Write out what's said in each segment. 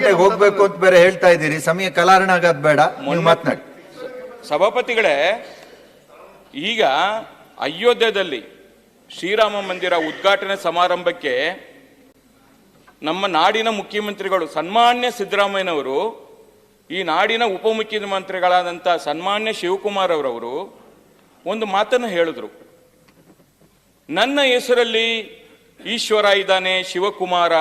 ಗಂಟೆಗೆ ಹೋಗ್ಬೇಕು ಅಂತ ಬೇರೆ ಹೇಳ್ತಾ ಇದ್ದೀರಿ. ಸಮಯ ಕಲಾರಣ ಆಗೋದ್ ಬೇಡ. ನೀವು ಮಾತನಾಡಿ. ಸಭಾಪತಿಗಳೇ ಈಗ ಅಯೋಧ್ಯದಲ್ಲಿ ಶ್ರೀರಾಮ ಮಂದಿರ ಉದ್ಘಾಟನೆ ಸಮಾರಂಭಕ್ಕೆ ನಮ್ಮ ನಾಡಿನ ಮುಖ್ಯಮಂತ್ರಿಗಳು ಸನ್ಮಾನ್ಯ ಸಿದ್ದರಾಮಯ್ಯನವರು ಈ ನಾಡಿನ ಉಪಮುಖ್ಯಮಂತ್ರಿಗಳಾದಂಥ ಸನ್ಮಾನ್ಯ ಶಿವಕುಮಾರ್ ಅವರವರು ಒಂದು ಮಾತನ್ನು ಹೇಳಿದ್ರು. ನನ್ನ ಹೆಸರಲ್ಲಿ ಈಶ್ವರ ಇದ್ದಾನೆ ಶಿವಕುಮಾರ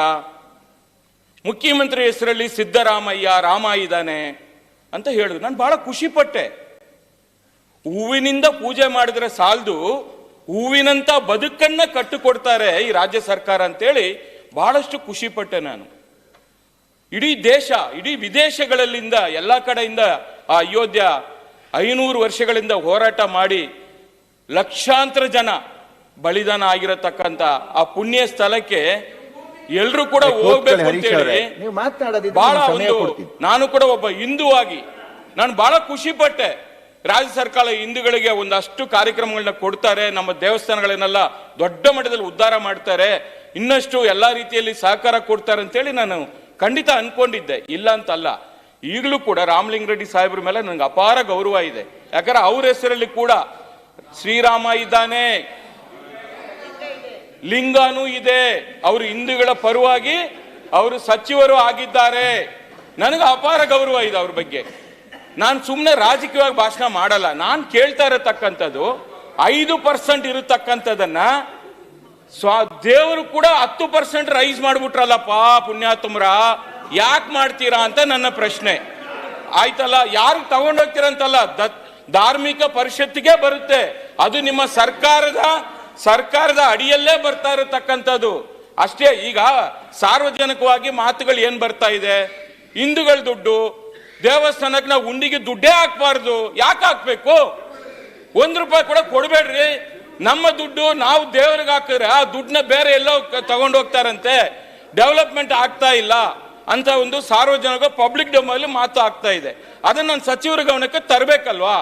ಮುಖ್ಯಮಂತ್ರಿ ಹೆಸರಲ್ಲಿ ಸಿದ್ದರಾಮಯ್ಯ, ರಾಮ ಇದ್ದಾನೆ ಅಂತ ಹೇಳಿದ್ರು. ನಾನು ಬಹಳ ಖುಷಿ ಪಟ್ಟೆ ಹೂವಿನಿಂದ ಪೂಜೆ ಮಾಡಿದ್ರೆ ಸಾಲದು, ಹೂವಿನಂತ ಬದುಕನ್ನ ಕಟ್ಟಿಕೊಡ್ತಾರೆ ಈ ರಾಜ್ಯ ಸರ್ಕಾರ ಅಂತೇಳಿ ಬಹಳಷ್ಟು ಖುಷಿ ಪಟ್ಟೆ ನಾನು. ಇಡೀ ದೇಶ, ಇಡೀ ವಿದೇಶಗಳಲ್ಲಿಂದ, ಎಲ್ಲ ಕಡೆಯಿಂದ ಆ ಅಯೋಧ್ಯ ಐನೂರು ವರ್ಷಗಳಿಂದ ಹೋರಾಟ ಮಾಡಿ ಲಕ್ಷಾಂತರ ಜನ ಬಲಿದಾನ ಆಗಿರತಕ್ಕಂಥ ಆ ಪುಣ್ಯ ಸ್ಥಳಕ್ಕೆ ಎಲ್ರು ಕೂಡ ಹೋಗ್ಬೇಕು ಅಂತ ಹೇಳಿ ನೀವು ಮಾತನಾಡೋದಿದ್ರೆ ಬಹಳ ಒಂದು ನಾನು ಕೂಡ ಒಬ್ಬ ಹಿಂದೂ ಆಗಿ ನಾನು ಬಹಳ ಖುಷಿ ಪಟ್ಟೆ. ರಾಜ್ಯ ಸರ್ಕಾರ ಹಿಂದೂಗಳಿಗೆ ಒಂದಷ್ಟು ಕಾರ್ಯಕ್ರಮಗಳನ್ನ ಕೊಡ್ತಾರೆ ನಮ್ಮ ದೇವಸ್ಥಾನಗಳನ್ನೆಲ್ಲ ದೊಡ್ಡ ಮಟ್ಟದಲ್ಲಿ ಉದ್ಧಾರ ಮಾಡ್ತಾರೆ ಇನ್ನಷ್ಟು ಎಲ್ಲಾ ರೀತಿಯಲ್ಲಿ ಸಹಕಾರ ಕೊಡ್ತಾರೆ ಅಂತೇಳಿ ನಾನು ಖಂಡಿತ ಅನ್ಕೊಂಡಿದ್ದೆ. ಇಲ್ಲ ಅಂತಲ್ಲ ಈಗಲೂ ಕೂಡ ರಾಮಲಿಂಗ ರೆಡ್ಡಿ ಸಾಹೇಬ್ರ ಮೇಲೆ ನನಗೆ ಅಪಾರ ಗೌರವ ಇದೆ. ಯಾಕಂದ್ರೆ ಅವ್ರ ಹೆಸರಲ್ಲಿ ಕೂಡ ಶ್ರೀರಾಮ ಇದ್ದಾನೆ ಲಿಂಗನೂ ಇದೆ. ಅವರು ಹಿಂದೂಗಳ ಪರವಾಗಿ ಅವರು ಸಚಿವರು ಆಗಿದ್ದಾರೆ. ನನಗೆ ಅಪಾರ ಗೌರವ ಇದೆ ಅವ್ರ ಬಗ್ಗೆ. ನಾನು ಸುಮ್ಮನೆ ರಾಜಕೀಯವಾಗಿ ಭಾಷಣ ಮಾಡಲ್ಲ. ನಾನು ಕೇಳ್ತಾ ಇರತಕ್ಕಂಥದ್ದು ಐದು ಪರ್ಸೆಂಟ್ ಇರತಕ್ಕಂಥದನ್ನ ಸ್ವ, ದೇವರು ಕೂಡ ಹತ್ತು ಪರ್ಸೆಂಟ್ ರೈಸ್ ಮಾಡ್ಬಿಟ್ರಲ್ಲಪ್ಪ ಪುಣ್ಯಾತುಮ್ರ. ಯಾಕೆ ಮಾಡ್ತೀರಾ ಅಂತ ನನ್ನ ಪ್ರಶ್ನೆ. ಆಯ್ತಲ್ಲ, ಯಾರು ತಗೊಂಡೋಗ್ತೀರಂತಲ್ಲ? ಧಾರ್ಮಿಕ ಪರಿಷತ್ತಿಗೆ ಬರುತ್ತೆ. ಅದು ನಿಮ್ಮ ಸರ್ಕಾರದ ಸರ್ಕಾರದ ಅಡಿಯಲ್ಲೇ ಬರ್ತಾ ಇರತಕ್ಕಂಥದ್ದು. ಅಷ್ಟೇ, ಈಗ ಸಾರ್ವಜನಿಕವಾಗಿ ಮಾತುಗಳು ಏನು ಬರ್ತಾ ಇದೆ? ಹಿಂದೂಗಳ ದುಡ್ಡು ದೇವಸ್ಥಾನಕ್ಕೆ ನಾವು ಉಂಡಿಗೆ ದುಡ್ಡೇ ಹಾಕ್ಬಾರ್ದು, ಯಾಕೆ ಹಾಕ್ಬೇಕು? ಒಂದು ರೂಪಾಯಿ ಕೂಡ ಕೊಡಬೇಡ್ರಿ. ನಮ್ಮ ದುಡ್ಡು ನಾವು ದೇವ್ರಿಗೆ ಹಾಕಿದ್ರೆ ಆ ದುಡ್ಡನ್ನ ಬೇರೆ ಎಲ್ಲೋ ತಗೊಂಡು ಹೋಗ್ತಾರಂತೆ. ಡೆವಲಪ್ಮೆಂಟ್ ಆಗ್ತಾ ಇಲ್ಲ ಅಂತ ಒಂದು ಸಾರ್ವಜನಿಕ ಪಬ್ಲಿಕ್ ಡೊಮಲ್ಲಿ ಮಾತು ಆಗ್ತಾ ಇದೆ. ಅದನ್ನ ನಾನು ಸಚಿವರ ಗಮನಕ್ಕೆ ತರಬೇಕಲ್ವಾ?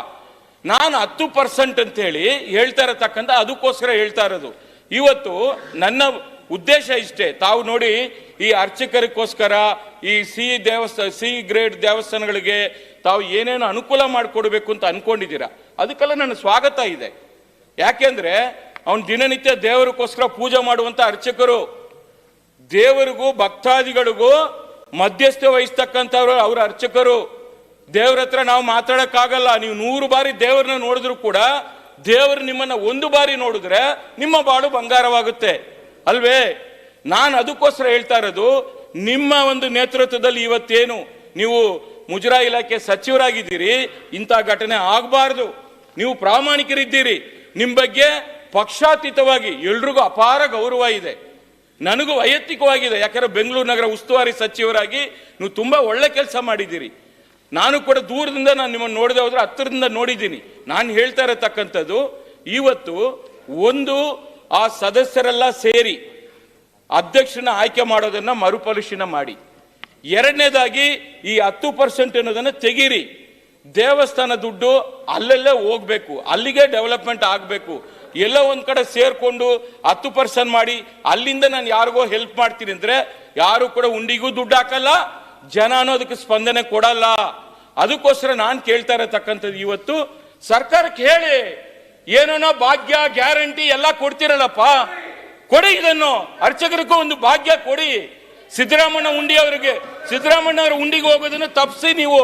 ನಾನು ಹತ್ತು ಪರ್ಸೆಂಟ್ ಅಂತ ಹೇಳಿ ಹೇಳ್ತಾ ಇರತಕ್ಕಂಥ ಅದಕ್ಕೋಸ್ಕರ ಹೇಳ್ತಾ ಇರೋದು. ಇವತ್ತು ನನ್ನ ಉದ್ದೇಶ ಇಷ್ಟೇ. ತಾವು ನೋಡಿ ಈ ಅರ್ಚಕರಿಗೋಸ್ಕರ, ಈ ಸಿ ದೇವಸ್ಥಾನ ಸಿ ಗ್ರೇಡ್ ದೇವಸ್ಥಾನಗಳಿಗೆ ತಾವು ಏನೇನು ಅನುಕೂಲ ಮಾಡಿಕೊಡ್ಬೇಕು ಅಂತ ಅನ್ಕೊಂಡಿದ್ದೀರಾ? ಅದಕ್ಕೆಲ್ಲ ನನ್ನ ಸ್ವಾಗತ ಇದೆ. ಯಾಕೆಂದ್ರೆ ಅವನು ದಿನನಿತ್ಯ ದೇವರಿಗೋಸ್ಕರ ಪೂಜೆ ಮಾಡುವಂತ ಅರ್ಚಕರು, ದೇವರಿಗೂ ಭಕ್ತಾದಿಗಳಿಗೂ ಮಧ್ಯಸ್ಥೆ ವಹಿಸ್ತಕ್ಕಂಥವ್ರು ಅವ್ರ ಅರ್ಚಕರು. ದೇವ್ರ ಹತ್ರ ನಾವು ಮಾತಾಡೋಕ್ಕಾಗಲ್ಲ. ನೀವು ನೂರು ಬಾರಿ ದೇವ್ರನ್ನ ನೋಡಿದ್ರು ಕೂಡ ದೇವರು ನಿಮ್ಮನ್ನ ಒಂದು ಬಾರಿ ನೋಡಿದ್ರೆ ನಿಮ್ಮ ಬಾಳು ಬಂಗಾರವಾಗುತ್ತೆ. ಅಲ್ವೇ? ನಾನು ಅದಕ್ಕೋಸ್ಕರ ಹೇಳ್ತಾ ಇರೋದು, ನಿಮ್ಮ ಒಂದು ನೇತೃತ್ವದಲ್ಲಿ ಇವತ್ತೇನು ನೀವು ಮುಜರಾ ಇಲಾಖೆ ಸಚಿವರಾಗಿದ್ದೀರಿ, ಇಂಥ ಘಟನೆ ಆಗಬಾರ್ದು. ನೀವು ಪ್ರಾಮಾಣಿಕರಿದ್ದೀರಿ. ನಿಮ್ಮ ಬಗ್ಗೆ ಪಕ್ಷಾತೀತವಾಗಿ ಎಲ್ರಿಗೂ ಅಪಾರ ಗೌರವ ಇದೆ. ನನಗೂ ವೈಯಕ್ತಿಕವಾಗಿದೆ. ಯಾಕಂದ್ರೆ ಬೆಂಗಳೂರು ನಗರ ಉಸ್ತುವಾರಿ ಸಚಿವರಾಗಿ ನೀವು ತುಂಬಾ ಒಳ್ಳೆ ಕೆಲಸ ಮಾಡಿದ್ದೀರಿ. ನಾನು ಕೂಡ ದೂರದಿಂದ ನಾನು ನಿಮ್ಮನ್ನು ನೋಡಿದೆ ಹೋದ್ರೆ ಹತ್ತಿರದಿಂದ ನೋಡಿದ್ದೀನಿ. ನಾನು ಹೇಳ್ತಾ ಇರತಕ್ಕಂಥದ್ದು, ಇವತ್ತು ಒಂದು ಆ ಸದಸ್ಯರೆಲ್ಲ ಸೇರಿ ಅಧ್ಯಕ್ಷನ ಆಯ್ಕೆ ಮಾಡೋದನ್ನ ಮರುಪರಿಶೀಲನೆ ಮಾಡಿ. ಎರಡನೇದಾಗಿ ಈ ಹತ್ತು ಪರ್ಸೆಂಟ್ ಅನ್ನೋದನ್ನ ತೆಗೀರಿ. ದೇವಸ್ಥಾನ ದುಡ್ಡು ಅಲ್ಲೆಲ್ಲೇ ಹೋಗ್ಬೇಕು, ಅಲ್ಲಿಗೆ ಡೆವಲಪ್ಮೆಂಟ್ ಆಗಬೇಕು. ಎಲ್ಲ ಒಂದು ಕಡೆ ಸೇರ್ಕೊಂಡು ಹತ್ತು ಪರ್ಸೆಂಟ್ ಮಾಡಿ, ಅಲ್ಲಿಂದ ನಾನು ಯಾರಿಗೋ ಹೆಲ್ಪ್ ಮಾಡ್ತೀನಿ ಅಂದ್ರೆ ಯಾರು ಕೂಡ ಉಂಡಿಗೂ ದುಡ್ಡು ಹಾಕಲ್ಲ ಜನ ಅನ್ನೋದಕ್ಕೆ ಸ್ಪಂದನೆ ಕೊಡಲ್ಲ. ಅದಕ್ಕೋಸ್ಕರ ನಾನು ಕೇಳ್ತಾ ಇರತಕ್ಕಂಥದ್ದು ಇವತ್ತು ಸರ್ಕಾರಕ್ಕೆ ಹೇಳಿ ಏನೇನೋ ಭಾಗ್ಯ ಗ್ಯಾರಂಟಿ ಎಲ್ಲ ಕೊಡ್ತಿರಲ್ಲಪ್ಪ? ಕೊಡಿ ಇದನ್ನು. ಅರ್ಚಕರಿಗೂ ಒಂದು ಭಾಗ್ಯ ಕೊಡಿ. ಸಿದ್ದರಾಮಣ್ಣ ಉಂಡಿ ಅವರಿಗೆ ಸಿದ್ದರಾಮಣ್ಣ ಅವ್ರ ಉಂಡಿಗೆ ಹೋಗೋದನ್ನ ತಪ್ಪಿಸಿ ನೀವು.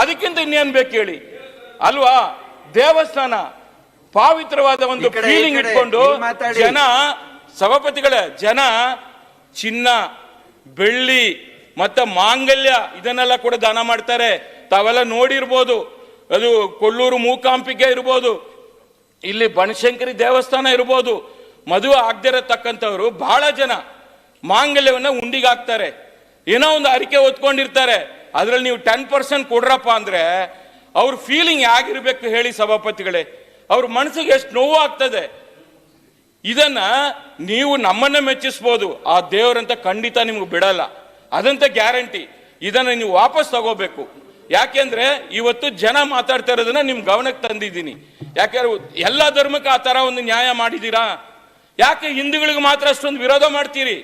ಅದಕ್ಕಿಂತ ಇನ್ನೇನ್ ಬೇಕು ಹೇಳಿ. ಅಲ್ವಾ? ದೇವಸ್ಥಾನ ಪಾವಿತ್ರವಾದ ಒಂದು ಫೀಲಿಂಗ್ ಇಟ್ಕೊಂಡು ಜನ ಸಭಾಪತಿಗಳ ಜನ ಚಿನ್ನ ಬೆಳ್ಳಿ ಮತ್ತೆ ಮಾಂಗಲ್ಯ, ಇದನ್ನೆಲ್ಲ ಕೂಡ ದಾನ ಮಾಡ್ತಾರೆ. ತಾವೆಲ್ಲ ನೋಡಿರ್ಬೋದು. ಅದು ಕೊಲ್ಲೂರು ಮೂಕಾಂಪಿಕೆ ಇರ್ಬೋದು. ಇಲ್ಲಿ ಬನಶಂಕರಿ ದೇವಸ್ಥಾನ ಇರ್ಬೋದು. ಮದುವೆ ಆಗದಿರತಕ್ಕಂಥವ್ರು ಬಹಳ ಜನ ಮಾಂಗಲ್ಯವನ್ನ ಉಂಡಿಗೆ ಹಾಕ್ತಾರೆ. ಏನೋ ಒಂದು ಅರಿಕೆ ಹೊತ್ಕೊಂಡಿರ್ತಾರೆ. ಅದ್ರಲ್ಲಿ ನೀವು ಟೆನ್ ಪರ್ಸೆಂಟ್ ಕೊಡ್ರಪ್ಪ ಅಂದ್ರೆ ಅವ್ರ ಫೀಲಿಂಗ್ ಹೇಗಿರ್ಬೇಕು ಹೇಳಿ ಸಭಾಪತಿಗಳೇ. ಅವ್ರ ಮನಸ್ಸಿಗೆ ಎಷ್ಟು ನೋವು ಆಗ್ತದೆ. ಇದನ್ನ ನೀವು ನಮ್ಮನ್ನ ಮೆಚ್ಚಿಸ್ಬೋದು. ಆ ದೇವರಂತ ಖಂಡಿತ ನಿಮ್ಗೆ ಬಿಡಲ್ಲ. ಅದಂತ ಗ್ಯಾರಂಟಿ. ಇದನ್ನು ನೀವು ವಾಪಸ್ ತಗೋಬೇಕು. ಯಾಕೆಂದ್ರೆ ಇವತ್ತು ಜನ ಮಾತಾಡ್ತಾ ಇರೋದನ್ನ ನಿಮ್ ಗಮನಕ್ಕೆ ತಂದಿದ್ದೀನಿ. ಯಾಕೆಂದ್ರೆ ಎಲ್ಲ ಧರ್ಮಕ್ಕೆ ಆ ತರ ಒಂದು ನ್ಯಾಯ ಮಾಡಿದೀರಾ ಯಾಕೆ ಹಿಂದೂಗಳಿಗೆ ಮಾತ್ರ ಅಷ್ಟೊಂದು ವಿರೋಧ ಮಾಡ್ತೀರಿ?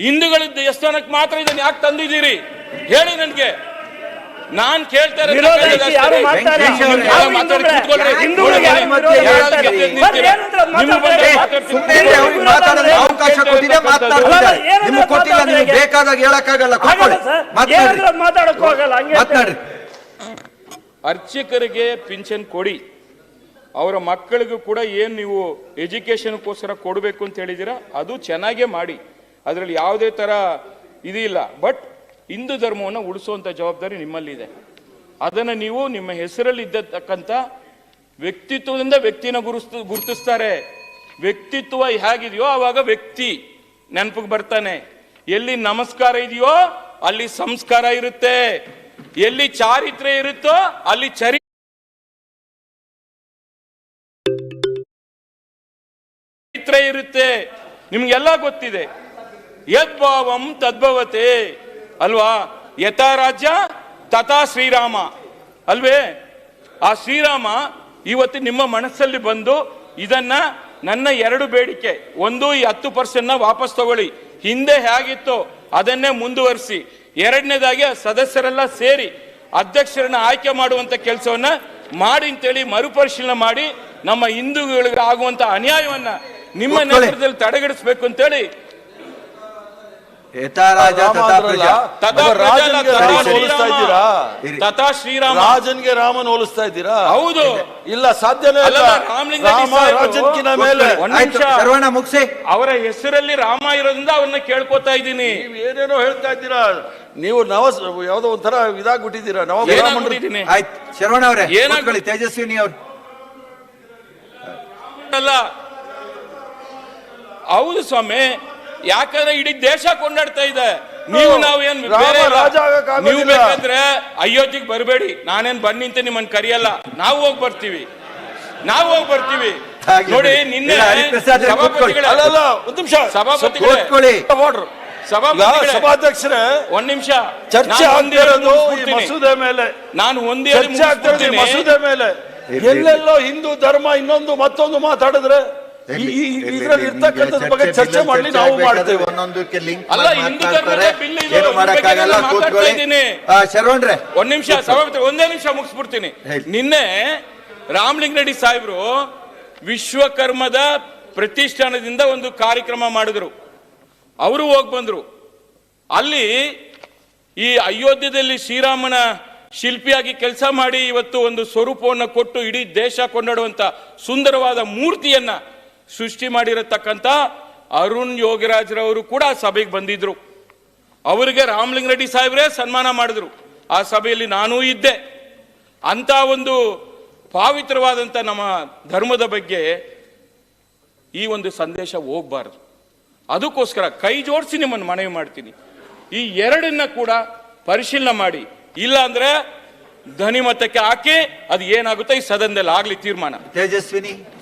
ಹಿಂದೂಗಳ ದೇವಸ್ಥಾನಕ್ಕೆ ಮಾತ್ರ ಇದನ್ನ ಯಾಕೆ ತಂದಿದ್ದೀರಿ? ಹೇಳಿ ನನ್ಗೆ. ನಾನ್ ಕೇಳ್ತಾ ಅವಕಾಶ ಕೊಟ್ಟಿದೆ ನಿಮ್ಗೆ ಕೊಟ್ಟಿಲ್ಲ ನಿಮ್ಗೆ ಬೇಕಾದಾಗ ಹೇಳಕ್ಕಾಗಲ್ಲ. ಮಾತನಾಡಿ ಅರ್ಚಕರಿಗೆ ಪಿಂಚನ್ ಕೊಡಿ. ಅವರ ಮಕ್ಕಳಿಗೂ ಕೂಡ ಏನು ನೀವು ಎಜುಕೇಶನ್ಗೋಸ್ಕರ ಕೊಡಬೇಕು ಅಂತ ಹೇಳಿದ್ದೀರಾ ಅದು ಚೆನ್ನಾಗೇ ಮಾಡಿ. ಅದರಲ್ಲಿ ಯಾವುದೇ ಥರ ಇದಿಲ್ಲ. ಬಟ್ ಹಿಂದೂ ಧರ್ಮವನ್ನು ಉಳಿಸುವಂಥ ಜವಾಬ್ದಾರಿ ನಿಮ್ಮಲ್ಲಿದೆ. ಅದನ್ನು ನೀವು ನಿಮ್ಮ ಹೆಸರಲ್ಲಿ ಇದ್ದತಕ್ಕಂಥ ವ್ಯಕ್ತಿತ್ವದಿಂದ ವ್ಯಕ್ತಿನ ಗುರುಸ್ತು, ಗುರುತಿಸ್ತಾರೆ. ವ್ಯಕ್ತಿತ್ವ ಹೇಗಿದೆಯೋ ಆವಾಗ ವ್ಯಕ್ತಿ ನೆನಪಿಗೆ ಬರ್ತಾನೆ. ಎಲ್ಲಿ ನಮಸ್ಕಾರ ಇದೆಯೋ ಅಲ್ಲಿ ಸಂಸ್ಕಾರ ಇರುತ್ತೆ. ಎಲ್ಲಿ ಚಾರಿತ್ರ್ಯ ಇರುತ್ತೋ ಅಲ್ಲಿ ಚರಿ ಚರಿತ್ರೆ ಇರುತ್ತೆ. ನಿಮ್ಗೆಲ್ಲ ಗೊತ್ತಿದೆ. ಯದ್ಭಾವಂ ತದ್ಭವತೆ. ಅಲ್ವಾ? ಯಥಾ ರಾಜ್ಯ ತಥಾ ಶ್ರೀರಾಮ. ಅಲ್ವೇ? ಆ ಶ್ರೀರಾಮ ಇವತ್ತು ನಿಮ್ಮ ಮನಸ್ಸಲ್ಲಿ ಬಂದು ಇದನ್ನ ನನ್ನ ಎರಡು ಬೇಡಿಕೆ. ಒಂದು ಈ ಹತ್ತು ನ ವಾಪಸ್ ತಗೊಳ್ಳಿ. ಹಿಂದೆ ಹೇಗಿತ್ತು ಅದನ್ನೇ ಮುಂದುವರಿಸಿ. ಎರಡನೇದಾಗಿ ಆ ಸದಸ್ಯರೆಲ್ಲ ಸೇರಿ ಅಧ್ಯಕ್ಷರನ್ನ ಆಯ್ಕೆ ಮಾಡುವಂತ ಕೆಲಸವನ್ನ ಮಾಡಿ ಅಂತೇಳಿ ಮರುಪರಿಶೀಲನೆ ಮಾಡಿ ನಮ್ಮ ಹಿಂದೂಗಳಿಗೆ ಆಗುವಂತ ಅನ್ಯಾಯವನ್ನ ನಿಮ್ಮ. ನೇತೃತ್ವದಲ್ಲಿ ತಡೆಗಡಿಸಬೇಕು ಅಂತೇಳಿ ಯಥಾ ರಾಜ ತಥಾ ಪ್ರಜಾ. ಶ್ರೀರಾಮ. ಇದ್ದೀರಾ. ತಥಾ ಶ್ರೀರಾಮ. ರಾಜನ್ಗೆ ರಾಮನ್ ಹೋಲಿಸ್ತಾ ಇದ್ದೀರಾ? ಹೌದು. ಇಲ್ಲ ಸಾಧ್ಯನೇ ಇಲ್ಲ. ರಾಮ ರಾಜನ್ಕಿನ ಮೇಲೆ. ಮುಗಿಸಿ. ಅವರ ಹೆಸರಲ್ಲಿ ರಾಮ ಇರೋದ್ರಿಂದ ಅವ್ರನ್ನ ಕೇಳ್ಕೊತಾ ಇದ್ದೀನಿ. ನೀವು ಏನೇನೋ ಹೇಳ್ತಾ ಇದ್ದೀರಾ? ನೀವು ನವ ಯಾವ್ದೋ ಒಂಥರ ಇದಾಗ್ಬಿಟ್ಟಿದ್ದೀರಾ? ನವ ಆಯ್ತು. ಶರವಣ ಅವರೇ ಏನಾಗ್ಕೊಳ್ಳಿ ತೇಜಸ್ವಿನಿ ಅವ್ರು. ಅಲ್ಲ. ಹೌದು ಸ್ವಾಮಿ. ಯಾಕಂದ್ರೆ ಇಡೀ ದೇಶ ಕೊಂಡಾಡ್ತಾ ಇದೆ. ನೀವು ನಾವು ಏನ್ ರಾಮ ಬೇರೆ. ನೀವು ಬೇಕಂದ್ರೆ ಅಯೋಧ್ಯೆಗೆ ಬರಬೇಡಿ. ನಾನೇನ್ ಬನ್ನಿ ಅಂತ ನಿಮ್ಮನ್ನ ಕರೆಯಲ್ಲ. ನಾವು ಹೋಗಿ ಬರ್ತೀವಿ. ನಾವು ಹೋಗಿ ಬರ್ತೀವಿ. ನೋಡಿ. ನಿನ್ನೆ ಸಭಾಪತಿಗಳೇ ಅಲ್ಲಲ್ಲ ಒಂದ್ ನಿಮಿಷ. ಸಭಾಪತಿಗಳೇ ಕೂತ್ಕೊಳ್ಳಿ. ಈಗ ಸಭಾಧ್ಯಕ್ಷರೇ ಒಂದ್ ನಿಮಿಷ. ಚರ್ಚೆ ಮಸೂದೆ ಮೇಲೆ. ನಾನು ಒಂದೇ ಚರ್ಚೆ ಆಗ್ತಾ ಮಸೂದೆ ಮೇಲೆ. ಎಲ್ಲೆಲ್ಲೋ ಹಿಂದೂ ಧರ್ಮ ಇನ್ನೊಂದು ಮತ್ತೊಂದು ಮಾತಾಡಿದ್ರೆ ಇದ್ರಲ್ಲಿ ಬಗ್ಗೆ ಚರ್ಚೆ ಮಾಡ್ಲಿ ನಾವು ಮಾಡ್ತೇವೆ. ಒಂದೊಂದಕ್ಕೆ ಲಿಂಕ್ ಅಲ್ಲ, ಹಿಂದೂ ಧರ್ಮದ ಬಿಲ್ ಏನು ಮಾಡಕ್ಕಾಗಲ್ಲ ಕೂತ್ಕೊಳ್ಳಿ. ಶರವಣ್ರೆ. ಒಂದ್ ನಿಮಿಷ ಸಭಾಪತಿ ಒಂದೇ ನಿಮಿಷ ಮುಗಿಸ್ಬಿಡ್ತೀನಿ. ನಿನ್ನೆ ರಾಮಲಿಂಗ ರೆಡ್ಡಿ ಸಾಹೇಬ್ರು ವಿಶ್ವಕರ್ಮದ ಪ್ರತಿಷ್ಠಾನದಿಂದ ಒಂದು ಕಾರ್ಯಕ್ರಮ ಮಾಡಿದ್ರು. ಅವರು ಹೋಗಿ ಬಂದ್ರು. ಅಲ್ಲಿ ಈ ಅಯೋಧ್ಯದಲ್ಲಿ ಶ್ರೀರಾಮನ ಶಿಲ್ಪಿಯಾಗಿ ಕೆಲಸ ಮಾಡಿ ಇವತ್ತು ಒಂದು ಸ್ವರೂಪವನ್ನು ಕೊಟ್ಟು ಇಡೀ ದೇಶ ಕೊಂಡಾಡುವಂತ ಸುಂದರವಾದ ಮೂರ್ತಿಯನ್ನ ಸೃಷ್ಟಿ ಮಾಡಿರತಕ್ಕಂಥ ಅರುಣ್ ಯೋಗಿರಾಜ್ರವರು ಕೂಡ ಸಭೆಗೆ ಬಂದಿದ್ರು. ಅವರಿಗೆ ರಾಮಲಿಂಗ ರೆಡ್ಡಿ ಸಾಹೇಬ್ರೇ ಸನ್ಮಾನ ಮಾಡಿದ್ರು. ಆ ಸಭೆಯಲ್ಲಿ ನಾನೂ ಇದ್ದೆ. ಅಂತ ಒಂದು ಪಾವಿತ್ರವಾದಂಥ ನಮ್ಮ ಧರ್ಮದ ಬಗ್ಗೆ ಈ ಒಂದು ಸಂದೇಶ ಹೋಗ್ಬಾರ್ದು. ಅದಕ್ಕೋಸ್ಕರ ಕೈ ಜೋಡಿಸಿ ನಿಮ್ಮನ್ನು ಮನವಿ ಮಾಡ್ತೀನಿ. ಈ ಎರಡನ್ನ ಕೂಡ ಪರಿಶೀಲನೆ ಮಾಡಿ. ಇಲ್ಲ ಅಂದ್ರೆ ಧ್ವನಿಮತಕ್ಕೆ ಹಾಕಿ ಅದು ಏನಾಗುತ್ತೆ ಈ ಸದನದಲ್ಲಿ ಆಗ್ಲಿ ತೀರ್ಮಾನ. ತೇಜಸ್ವಿನಿ.